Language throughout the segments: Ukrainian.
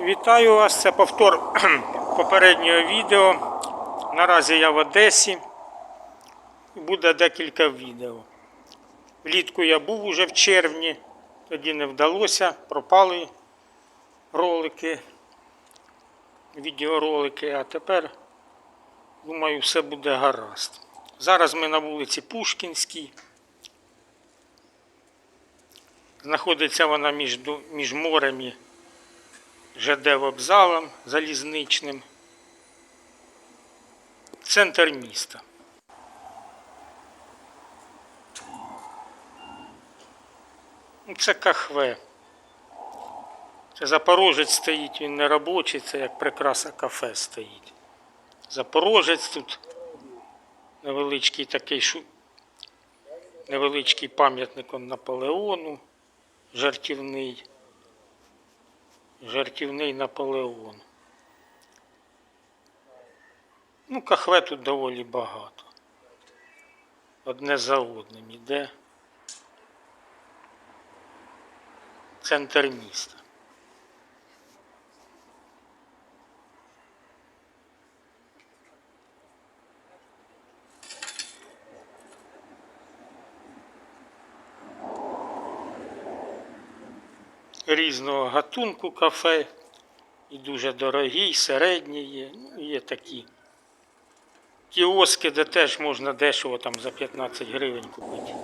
Вітаю вас, це повтор попереднього відео. Наразі я в Одесі. Буде декілька відео. Влітку я був уже в червні, тоді не вдалося, пропали ролики, відеоролики, а тепер, думаю, все буде гаразд. Зараз ми на вулиці Пушкінській. Знаходиться вона між, між морем і ЖД вокзалом залізничним. Центр міста. Ну, Це кахве. Це Запорожець стоїть, він не робочий, це як прикраса кафе стоїть. Запорожець тут невеличкий такий невеличкий пам'ятник Наполеону, жартівний. Жартівний Наполеон. Ну, кахве тут доволі багато. Одне за одним іде. Центр міста. Різного гатунку кафе. І дуже дорогі, і середні є. Ну, є такі. Кіоски, де теж можна дешево там за 15 гривень купити.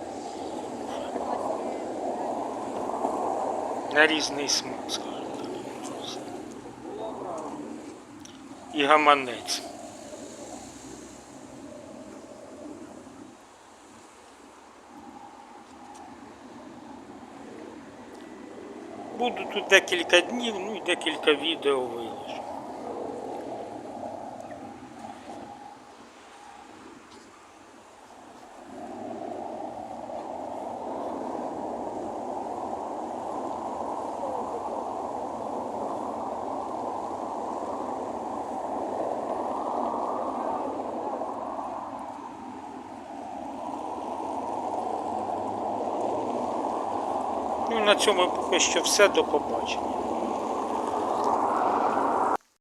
На різний смак, скажімо так. І гаманець. Буду тут декілька днів, ну і декілька відео виложу. Ну, на цьому поки що все. До побачення.